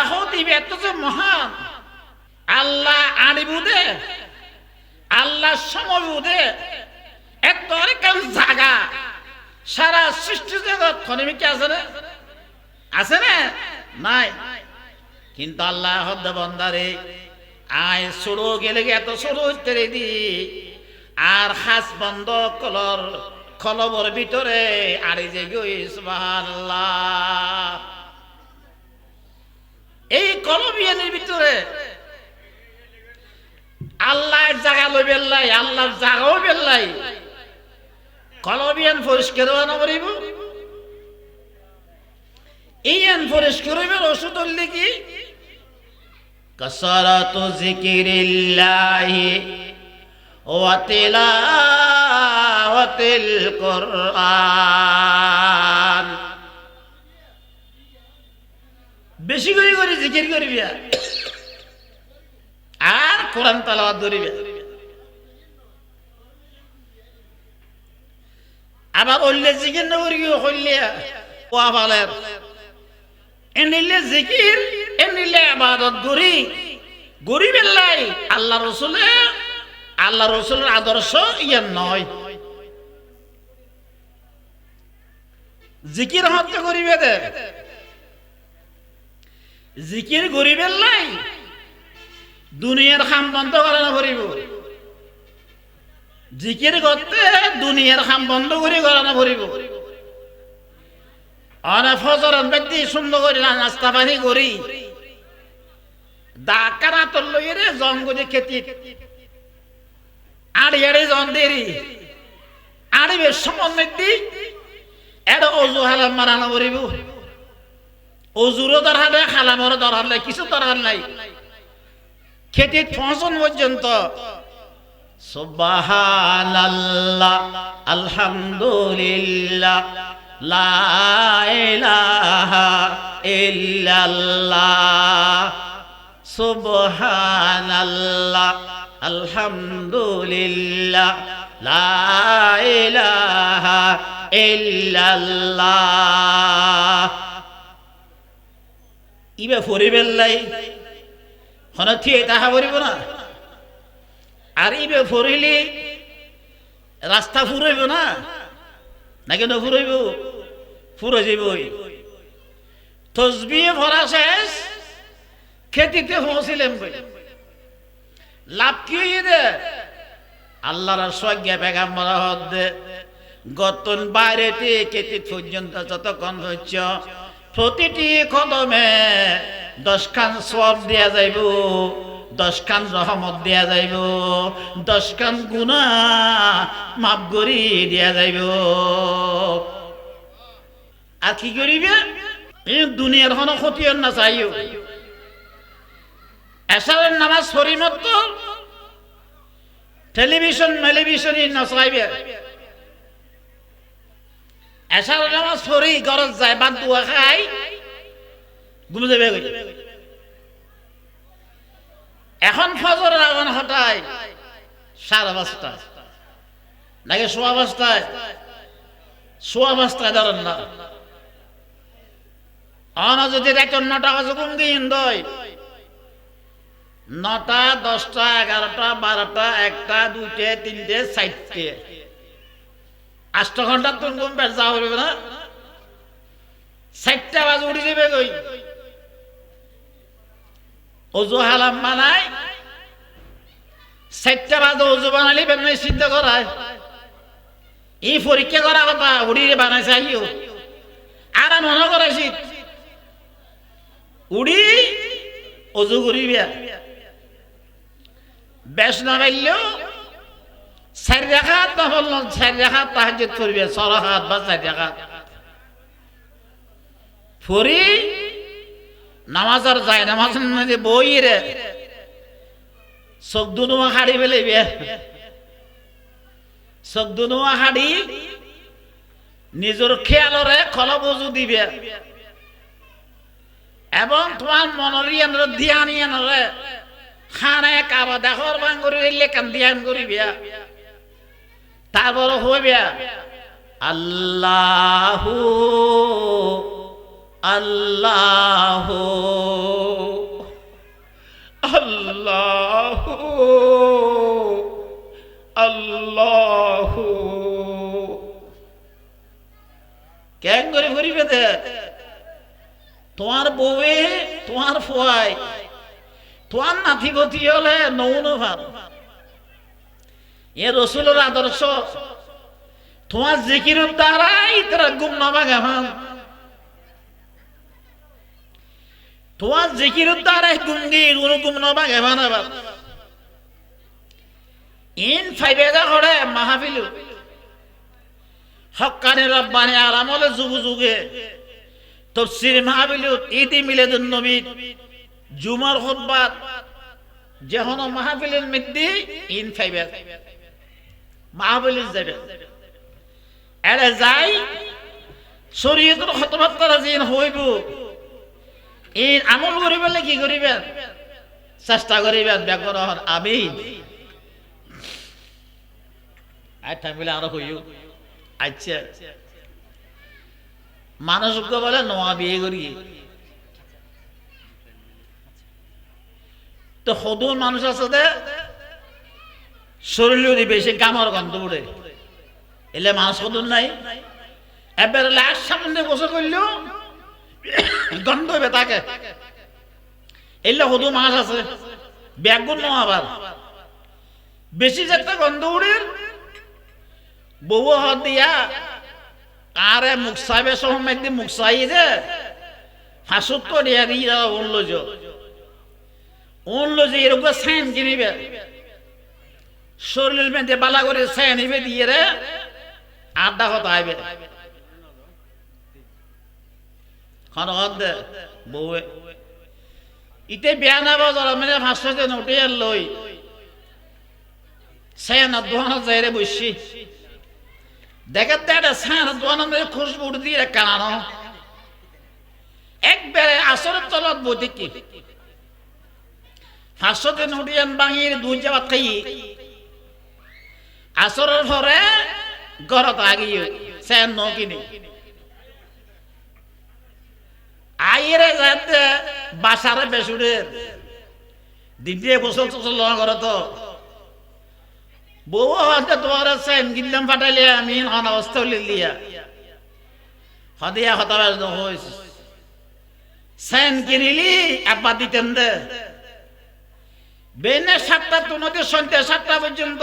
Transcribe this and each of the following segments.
আল্লাহ দিবে এত যে মহান। আল্লাহ আনিবুদে আল্লাহ সমবুদে এত জাগা, সারা সৃষ্টি জগৎ আছে না? আছে না? নাই। কিন্তু আল্লাহ বন্দারে, আয় সরো গেলে এত সরো তেরে দি আর হাস বন্ধ কলর, কলবর ভিতরে আরে যে গই সুবহানাল্লাহ। এই কলবিয়ানের ভিতরে আল্লাহর জায়গা লই বেল্লাই আল্লাহর জায়গাও বেল্লাই কলবিয়ান পরিষ্কার পারিব ইয়ান পরিষ্কার হইবার ওষুধ হইলে কি? কসরত জিকিরিল্লাহি ওয়া তিলাওয়াতিল কোরআন। বেশি করে করে জিকির করবি আর। কোরআন তালাওয়াত ধরিবে আবার অল্লে জিকির না করি হইলে ও আবালের এনিলে জিকির এনিলে আবাদত গরি গরিব এল্লাই আল্লাহ রসুলে আল্লাহ রসুলের আদর্শ ইয়ার নয়। জিকির হত্যা করিবে দে। জিকির গরিবের নাই। দুনিয়ার খাম বন্ধ করে না করিব জিকির করতে দুনিয়ার খাম বন্ধ করে করে না করিব অনে ফজরত ব্যক্তি সুন্দর করে নাস্তা পানি করি। ডাকারা তোর আড়ি আড়ি জন দেরি। আড়িবে সমন্বয় দি এটা অজু হালাম মারানো করিব অজুরও দরকার নেই, খালামরও দরকার নাই, কিছু দরকার নাই। খেতে ফসল পর্যন্ত, সুবহানাল্লাহ, আলহামদুলিল্লাহ আলহামদুলিল্লাহ, লা ইলাহা ইবে ফরিবেল লাই হন থিয়ে তাহা ফরিব না। আর ইবে ফরিলি, রাস্তা ফুরাইব না? নাকি না ফুরাইব? ফুরে যাবই তসবিয়ে ভরা শেষ, খেতিতে পৌঁছিলেন বই। লাভ কি হইয়ে দে? আল্লাহর সজ্ঞা পেগাম্বর হদ্দে গতন বাইরেতে কেতি পর্যন্ত যতক্ষণ হচ্ছে প্রতিটি কদমে দশখান সব দেয়া যাইব, দশখান রহমত দেয়া যাইব, দশখান গুণা মাপ করি দেয়া যাইব। আর কি করিবে? দুনিয়ার কোনো ক্ষতি না চাইও এসারের নামাজ পরিমত টেলিভিশন মেলিভিশনই নচাইবে। গরজ যায় খাই। যাবে এখন ফজর আগুন হটায় সারা পাঁচটা নাকি সোয়া পাঁচটায়। সোয়া পাঁচটায় ধরেন না। অন যদি দেখেন নটা বাজে ঘুম দিন নটা, দশটা, এগারোটা, বারোটা, একটা, দুইটে, তিনটে, চারটে। আষ্ট ঘণ্টা তুমি ঘুম পেট যাওয়া হবে না? চারটা বাজে উঠে যাবে কই অজু হালাম বানাই চারটা বাজে অজু বানালি বেমনি সিদ্ধ করায় এই পরীক্ষা করা কথা উড়িয়ে বানাইছে আহিও। আর মনে করাইছি উড়ি অজু করিবে বেশ না চার রেখাত না বলল চার রেখাত তাহাজুদ করবে ছয় হাত বা নামাজ যায়, নামাজ বই রে চোখ দুনুয়া হাড়ি ফেলিবে চোখ দুনুয়া হাড়ি নিজের খেয়ালরে খল বজু দিবে। এবং তোমার মনের ইয়ানরে ধ্যান ইয়ানরে খানে কাবা দেখর বাং করে লেখান ধ্যান করিবে তা বড় হবে আল্লাহ আল্লাহ আল্লাহ আল্লাহ। কেন করে ঘুরিবে তোমার বউয়ে তোমার ফুয়াই তোমার নাতি গতি হলে নৌন নভার এ রসুলের আদর্শ। তোমার জিকির দ্বারাই তারা গুম নামা গেমান তোমার জিকির দ্বারাই গুম গিয়ে কোনো গুম নামা গেমান আবার। ইন ফাইবে করে, মাহাবিলু। হকানি রব্বানি আরামলে যুগ যুগে তফসির মাহাবিলুত ইতি মিলেদুন নবী, জুমার খুতবাত যেহন মাহফিলের মধ্যে ইন ফাইবে মাহফিলের যাবে এরা যাই যেন হইব। এই আমল কি করিবেন? চেষ্টা করিবেন ব্যাকরণ আমি আচ্ছা আরও হইও। আচ্ছা। মানুষকে বলে নোয়া বিয়ে করি। তো সদুর মানুষ আছে দে শরীর বেশি গামর গন্ধ উড়ে এলে মানুষ সদুর নাই। এবার লাশ সামনে বসে করলেও গন্ধ হবে তাকে। এলে সদু মাছ আছে, ব্যাগুন নো আবার। বেশি যে একটা গন্ধ উড়ে বউ হাত দিয়া, আরে সময় একদিন মুখ চাই দে ফাঁসুত দিয়া দিয়ে উনল যে উনল যে এরকম সাইন কিনিবে। শরীর মেয়েতে বালা করে সাইন নিবে দিয়ে রে আড্ডা কথা আইবে ইতে বেয়া না বাজার মানে ফাঁসতে উঠে লই। দোহানো যাই রে বসছি দেখাতে একটা সার দোয়ানের খুশবু দিয়ে কানানো। একবারে আসরের তলত বই দেখি। ফাঁসতে নুডিয়ান বাঙির দুই যাবার খাই আসরের পরে ঘরত আগিয়ে সেন নকিনি আইরে যাতে বাসারে বেসুরের দিনটিয়ে গোসল টোসল লওয়া করে তো। বউ হতে তোমার সেন গিল্লাম ফাটাইলে আমি হন অবস্থা লিলিয়া হদিয়া হতাবাস হইস সেন কিনিলি, আব্বা দিতেন দে। বেনে সাতটা তুনতে সন্ধ্যে সাতটা পর্যন্ত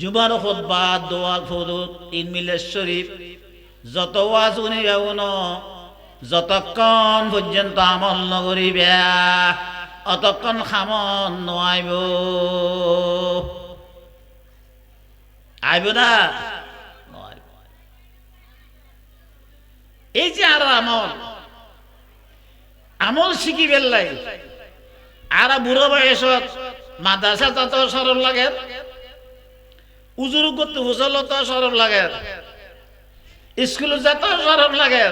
জুমার খুতবা, দোয়া, ফুরুত ঈদ মিলাদ শরীফ। যত ওয়াজ উনি গাউন যতক্ষণ পর্যন্ত আমল নগরিবে, অতক্ষণ খামন নোয়াইব। আইব না? এই যে আর আমল আমল শিখি বেললাই আর বুড়ো বয়সত মাদ্রাসা তত সরল লাগে উজুর করতে হুসল তো সরল লাগে। স্কুল যত সরল লাগে।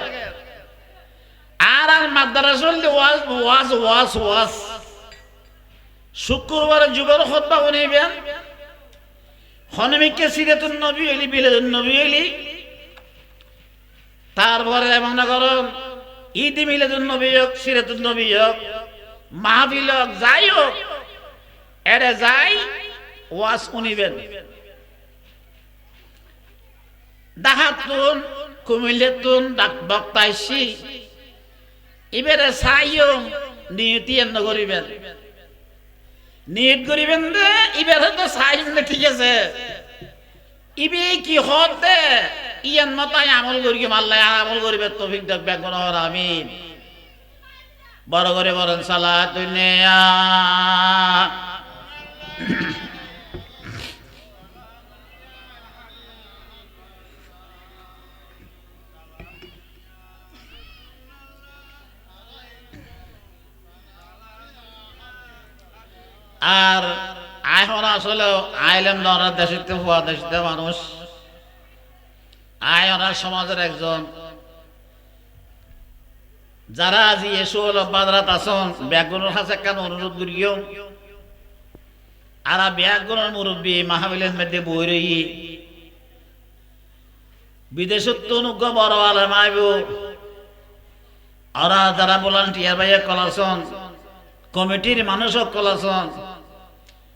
আর আর মাদ্রাসা ওয়াজ ওয়াজ ওয়াজ ওয়াজ। শুক্রবার যুগের খতবা শুনিবেন হনমিককে সিরাতুন নবী এলি বিলাদুন নবী এলি। তারপরে মনে করুন, ঈদ মিলাদুন নবী হোক, সিরাতুন নবী হোক, মাহফিল হোক, যাই হোক, এরে যাই, ওয়াজ শুনিবেন ডাহাতুন কুমিল্লেতুন, ডাক বক্তাইছি। এবারে চাইও নিয়তি এন্ন করিবেন। নিয়ত করিবেন দে এবারে তো চাইন ঠিক আছে। ইবে কি হত ইয়ান মতাই আমল করি মাল্লাই আমল করিবে তৌফিক দেখ বেগুন আমিন। বড় করে বলেন সালা দুনিয়া আর এখন আসলে আইলেম ধরার দেশিতে হওয়া দেশিতে মানুষ। আয় সমাজের একজন। যারা আজি এসো বাদরাত আসন ব্যাগুনের হাসে কেন অনুরোধ করিও? আর ব্যাগুনের মুরব্বী মাহাবিলের মধ্যে বই রই বিদেশত অনুজ্ঞ বড় আলম আইব। ওরা যারা ভলান্টিয়ার ভাইয়া কলাসন, কমিটির মানুষও কলাসন।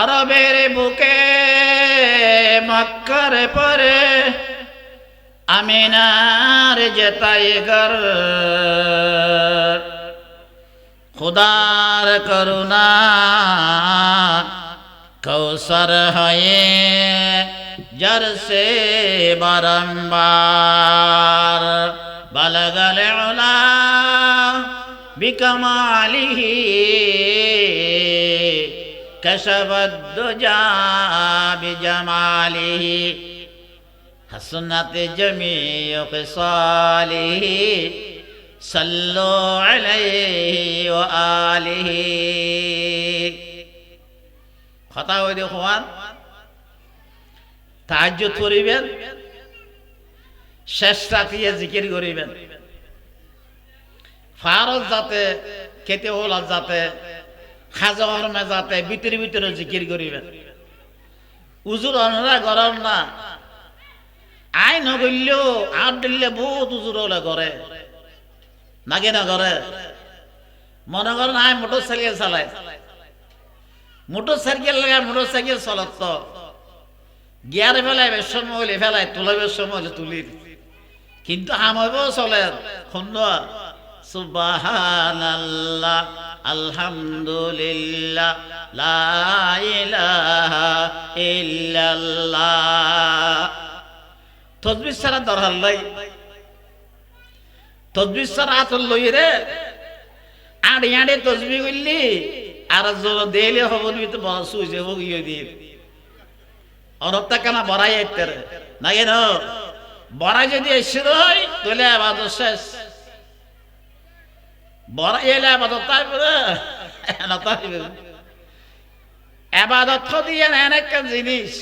আরবের বুকে মক্কার পরে আমিনার জেতাই গর খুদার করুণা কৌসর হয়ে জর সে বারম্বার। বলগল বিকমালিহি كشف الدجى بجماله حسنت جميع خصاله صلوا عليه وآله কথা হই দেখুন তাহাজ্জুদ করিবেন শেষ রাতিয়ে জিকির করিবেন ফারজ যাতে খেতে হল যাতে খাজা হরমে যাতে ভিতরে ভিতরে জিকির করিবেন। উজুর অনরা গরম না। আই নগল্যও আট দিলে বহুত উজুর হলে করে নাকি না করে মনে করেন আই মোটর সাইকেল চালাই। মোটর সাইকেল লাগে মোটর সাইকেল চলত গিয়ারে ফেলাই বেশম হইলে ফেলাই তুলে বেশম হইলে তুলি। কিন্তু আমাকেও চলে সুন্দর সুবাহানাল্লাহ, আলহামদুলিল্লাহ, লা ইলাহা ইল্লাল্লাহ। তসবির ছাড়া দরকার নাই। তসবির ছাড়া আতর লই রে। আড়ে আড়ে তসবি করলি, আর জোর দেলে হবর ভিতরে বড় সুইছে হোক ইয়ে দিয়ে অনত্তা কেন বড়াই আইতে রে? না কেন বড়াই যদি এসে হয় তাহলে আবার শেষ। বড় এলে আবাদত দিয়ে এন একটা জিনিস।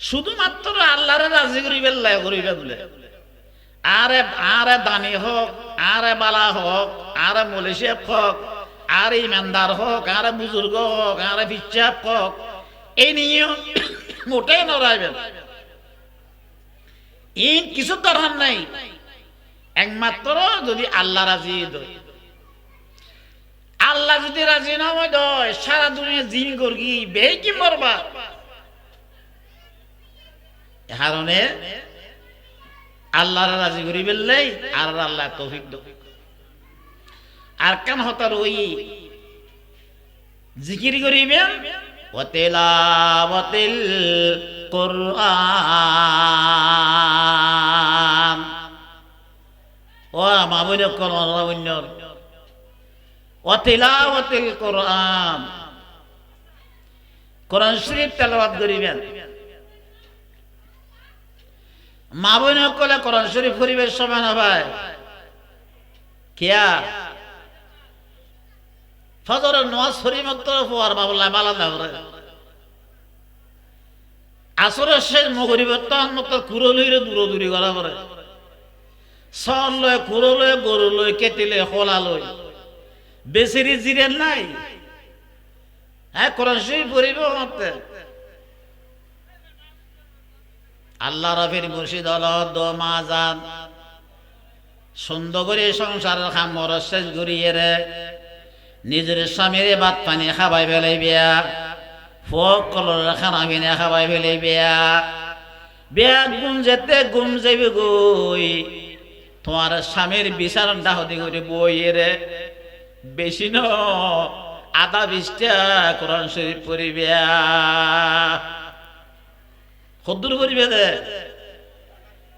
শুধুমাত্র আল্লাহরে রাজি করিবেন লাই করিবেন আরে আরে দানি হোক, আরে বালা হোক, আরে মলেশিয়া হোক, আর ইমানদার হোক, আরে বুজুর্গ হোক, আরে বিশ্বাস হোক, এই নিয়ে মোটেই নড়াইবেন। ইন কিছু দরকার নাই। একমাত্র যদি আল্লাহ রাজি আল্লাহ যদি রাজি না হয় সারা দুনিয়া জিন করগি বে কি মরবা কারণে আল্লাহর রাজি করি বেললেই আর আল্লাহ তৌফিক আর কেন হতার ওই জিকির করিবেন ওতেলাবতিল কোরআন। ও মাবুল কোরআন অতিলাওয়াতিল কোরআন। কোরআন শরীফ তেলাওয়াত করিবেন। মা কোরআন শরীফ কিয়া? শরীফ বাবলা মালা আসরের শেষ মগরিবর্তন মত কুরলিরে দূর দূরি করা পরে সল লয় কুরো লয়, গরু লয় কেটিলে খোলা লয়। বেসিরি জিরেন নাই। হ্যাঁ কোরআন শরীফ পড়িব আল্লাহ রফির মুর্শিদ হল যান সুন্দর করে সংসারের খামর শেষ করিয়ে রে। নিজের স্বামীর ভাত পানি খাবাই ফেলাই বিয়া ফোক কলর খানা পিনে খাবাই ফেলাই বিয়া বিয়া গুম যেতে গুম যাবি গই। তোমার স্বামীর বিচার ডাহতি করে বইয়ে রে। বেশি ন আদা বিশটা কোরআন শরীফ পড়িবে। কদ্দুর করিবে দে।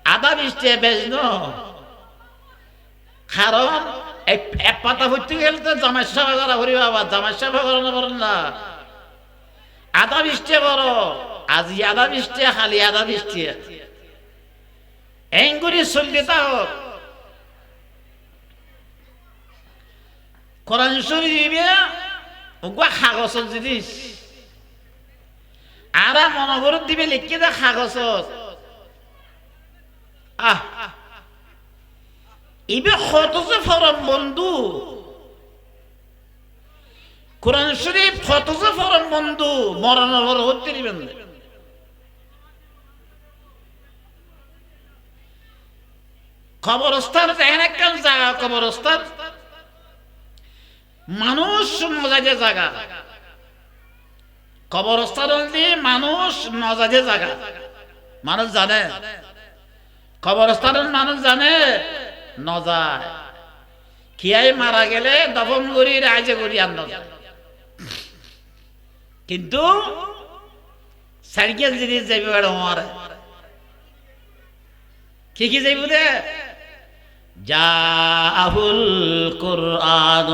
আদা বৃষ্টি বেজন কারণ এই এক পাতা ভর্তি গেলে তো জামাই সাহেব করা হরি বাবা জামাই সাহেব করানো পারেন না। আদা বৃষ্টি বড় আজি আদা বৃষ্টি খালি আদা বৃষ্টি এঙ্গুরি চলতে হোক কোরআন শরীফ ওগুলা কাগজত জিনিস আর মনে করে দিবে লিখি দে আহ। ইবে যে ফরম বন্ধু। কোরআন শরীফ যে ফরম বন্ধু মরণের হতে দিবেন না। একটা জায়গা, কবরস্থান। মানুষ মজাজে জায়গা কবরস্থান দিয়ে মানুষ মজাজে জায়গা মানুষ জানে। কবরস্থানের মানুষ জানে, নজায়। খিয়াই মারা গেলে দফন করি রাজে করি আর কিন্তু সারিকে জিনিস যাইবে বেড়া আমার কি কি যাইব দে? জাহুল কুরআন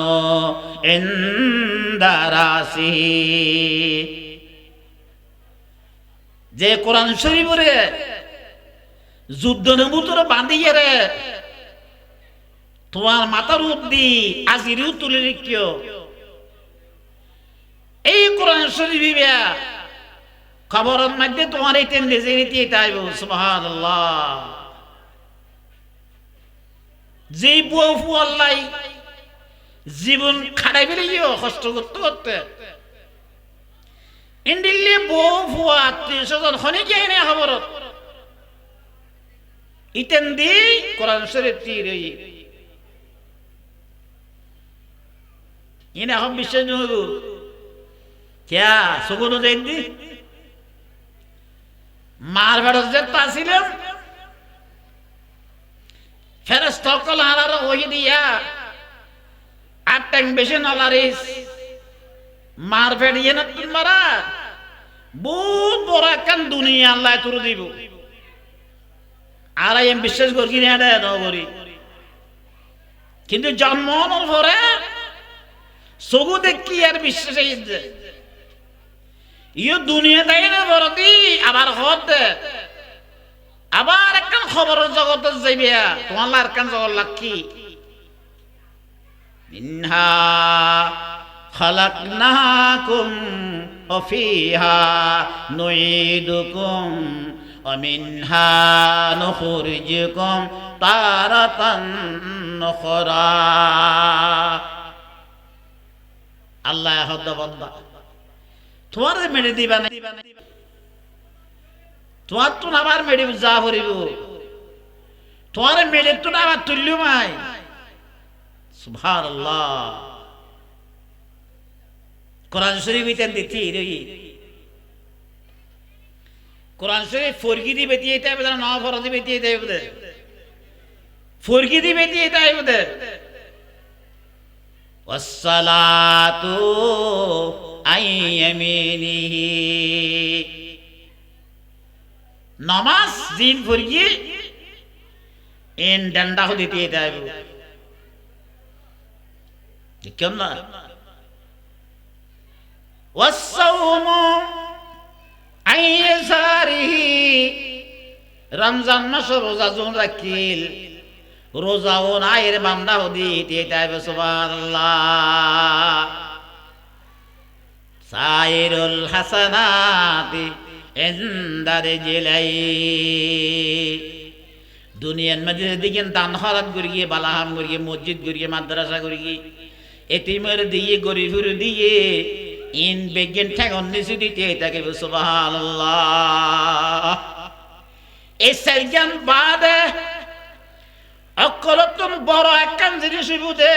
ইন্দারাসি। যে কোরআন শরীফরে যুদ্ধ নেবুতরে বাঁধিয়ে রে, তোমার মাথার উদ্দি আজিরিও তুলে রেখিও। এই কোরআন শরীফ খবরের মধ্যে তোমার এই তেন দেশে নীতি আইব সুবহানাল্লাহ। যে বুয়া ফুয়াল্লাই জীবন খাড়াই ফেলিও কষ্ট করতে করতে। ইন্দিল্লি বউ ফুয়া আত্মীয় স্বজন এনে খবরত। ইতেন দি কোরআন শরীফ তীর ইনে এখন বিশ্বাস নহব ক্যা সগুনো দি মার বেড়ত যে পাছিলাম ফেরস তকল হারার ওই দিয়া। আর ট্যাং বেশি নলারিস। মার ফেড়িয়ে না তুই মারা। বহুত বড় একখান দুনিয়া আল্লাহ তোর দিব। আর আমি বিশ্বাস করি না নগরী কিন্তু জন্মানোর পরে চকু দেখি আর বিশ্বাস ইয়ে দুনিয়া দেয় না বড় আবার দে। আবার একখান খবরের জগতে যাইবিয়া তোমার একখান জগল্লা কি? মিনহা খালাকনাকুম অফিহা নুইদুকুম অমিনহা নুখুরজুকুম তারাতান নখরা। আল্লাহ হদ্দ বন্দা। তোমার মেরে দিবা না তোমার তো আবার মেরে যা ভরিব তোমার মেরে তো আবার তুল্য মাই সুভার আল্লাহ কোরআন শরীফ ইতেন দিতি রই কোরআন শরীফ ফরকি দি বেতি এটা বেদা না ফরদি বেতি এটা বেদা ফরকি দি বেতি এটা বেদা والصلاة عن يمينه নমাজ দিন ফরকি এন ডান্ডা হতে দিয়ে দেব কেমন না والصوم عن يساره রমজান মাস রোজা জোন রাখিল রোজা ও নায়ের বান্দা হদি এটাই সুবহানাল্লাহ সাইরুল হাসানাতি এন্দারে জেলাই। দুনিয়ার মধ্যে দিকেন দান হরাত করিয়ে, বালাহাম করিয়ে, মসজিদ করিয়ে, মাদ্রাসা করিয়ে, এতিমের দিয়ে, গরিবুর দিয়ে, ইন বেগেন ঠেকন নিচু দিতে তাকে সুবহানাল্লাহ। এই সাইজান বাদে অকলতন বড় একখান জিনিস বুঝে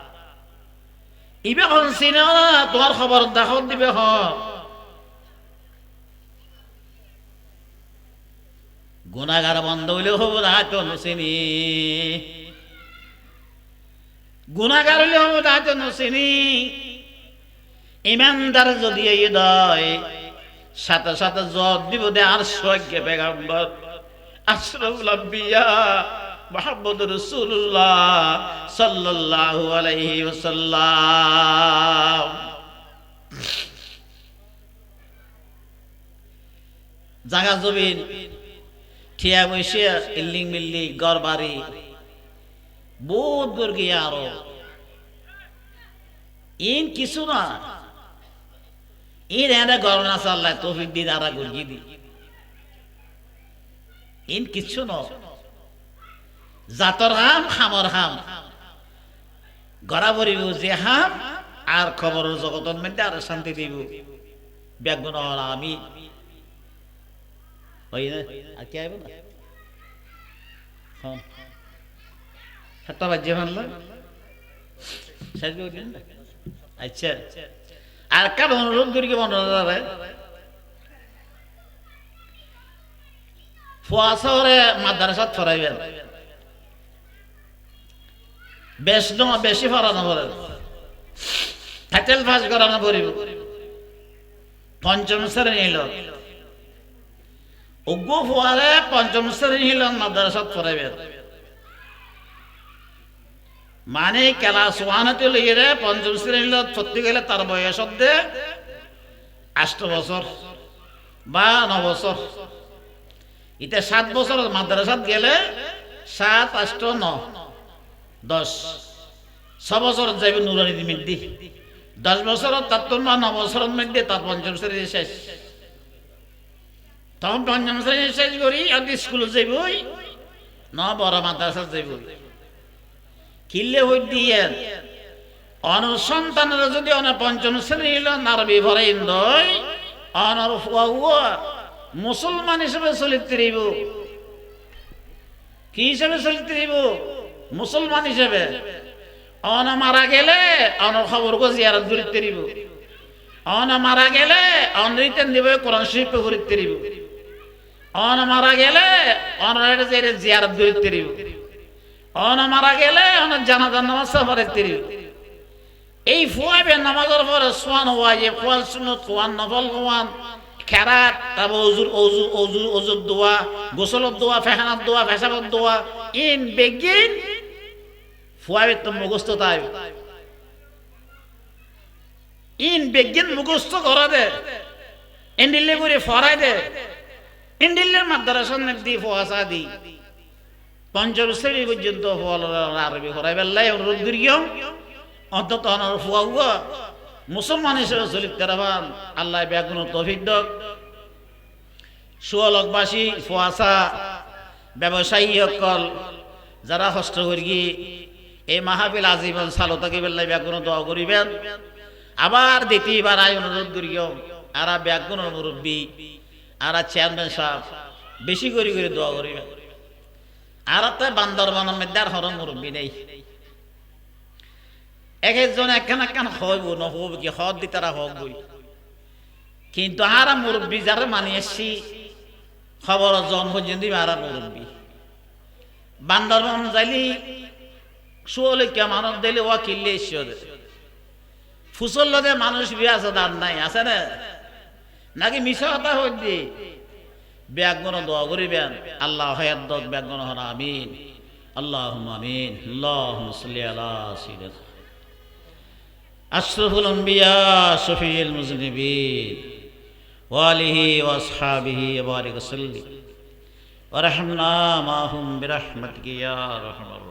ইবে হন না তোমার খবর দেখো দিবে হ। গুণাগার বন্ধ হইলেও হব না তো নচিনি গুণাগার হইলে হব না তো নচিনি ইমানদার যদি এই দয়, সাথে সাথে জব দিব দে, আর সজ্ঞে পেগাম্বর। আশরাফুল আম্বিয়া। মোহাম্মদ রাসূলুল্লাহ সাল্লাল্লাহু আলাইহি ওয়াসাল্লাম। জাগা জমিন, ঠিয়া বসে ইল্লিং মিল্লি গড় বাড়ি বহুত দূর গিয়ে আরও। ইন কিছু না। ইন এনে গরম না চাল্লাই তফিক দিন আর গুরগি দি ইন কিছু ন। জাতর হাম খামর হাম। গড়া ভরিব যে হাম আর খবর জগতন মেন্টে আর শান্তি দিব। ব্যাগুন আমি। আচ্ছা। শহরে মাদ্রাসাত ফরাইবেন বেশ নয় বেশি ফরানো পড়ে হাটেল ফাঁস করানো পড়িব পঞ্চম শ্রেণি হইল। উগ্র ফুয়ারে পঞ্চম শ্রেণি হইল মাদ্রাসাত ফরাইবেন মানে ক্লাস ওয়ানতে লইয়ে পঞ্চম শ্রেণির সত্যি গেলে তার বয়স অব্দে আষ্ট বছর বা ন বছর। ইতে সাত বছর মাদ্রাসাত গেলে সাত, আষ্ট, ন। দশ। ছ বছর যাইবে নুরানি মিদ্দি দশ বছর তার তোর ন বছরের মধ্যে তার পঞ্চম শ্রেণি শেষ। তখন পঞ্চম শ্রেণি শেষ করি আর স্কুলে যাইবই। ন বড় মাদ্রাসাত যাইবই। কিল্লে হই দিয়ে অন সন্তানের যদি অন পঞ্চম শ্রেণি নারবি ভরে ইন্দয় অনর ফুয়া মুসলমান হিসেবে চলিতে রইব কি হিসেবে চলিতে রইব মুসলমান হিসেবে। অন মারা গেলে, অন খবর গো জিয়ারত করিতে রইব অন মারা গেলে, অন রিতেন দিব, কোরআন শরীফ করিতে রইব অন মারা গেলে, অন জিয়ারত করিতে রইব অন মারা গেলে, অন জানাজার নামাজ পড়ে তিরি এই ফুয়াবে নামাজের পরে সোয়ান ওয়াজে কোয়াল সুনত কোয়ান নফল কোয়ান খেরাত, তারপর অজুর অজু অজু অজুর দোয়া গোসলত দোয়া, ফেহানার দোয়া ফেসাবত দোয়া, ইন, বেগিন ফুয়াবে মুখস্থ তাই। ইন বেগিন মুখস্থ করা দে। ইন্ডিল্লে করে ফরাই দে। ইন্ডিল্লের মাদ্রাসা দি ফোয়াশা দি। পঞ্চম শ্রেণি পর্যন্ত আরবি করাই বেল্লাই অনুরোধ করিও অন্তত অনার ফুয়া মুসলমান হিসেবে চলিত রাবান আল্লাহ ব্যাগুন তফিক দক। সুয়ালকবাসী ফুয়াশা ব্যবসায়ী সকল যারা হস্ত এই মাহাবিল আজীবন সালতাকে বেল্লাই ব্যাগুন দোয়া করিবেন। আবার দ্বিতীয়বার আয় অনুরোধ করিও। আরা ব্যাগুনের মুরব্বী, আরা চেয়ারম্যান সাহেব, বেশি করে করে দোয়া করিবেন। আর তো বান্দরবানের মধ্যে আর হরম মুরব্বী নেই। এক একজন একখান একখান হইব নহব কি, হদ দি তারা হক বই। কিন্তু আর মুরব্বী যারা মানি এসছি খবর জন পর্যন্ত আর মুরব্বী। বান্দরবান যাইলি শুয়লে কে মানুষ দিলে ও কিনলে এসছে ফুসল লদে মানুষ বিয়ে আছে, দান নাই, আছে না? নাকি মিশা কথা হইতে ব্যাগন দোয়া করিবেন। আল্লাহ হায়াত হরা আমিন। আল্লাহ আমিন। আল্লাহ সাল্লি আলা সিরাত আশরাফুল আম্বিয়া, শফিউল মুজনিবিন। ওয়ালিহি ওয়াসহাবিহি ওয়া বারিক সাল্লি ওয়া রাহমনা মাহুম বিরহমাতিকা ইয়া আরহামার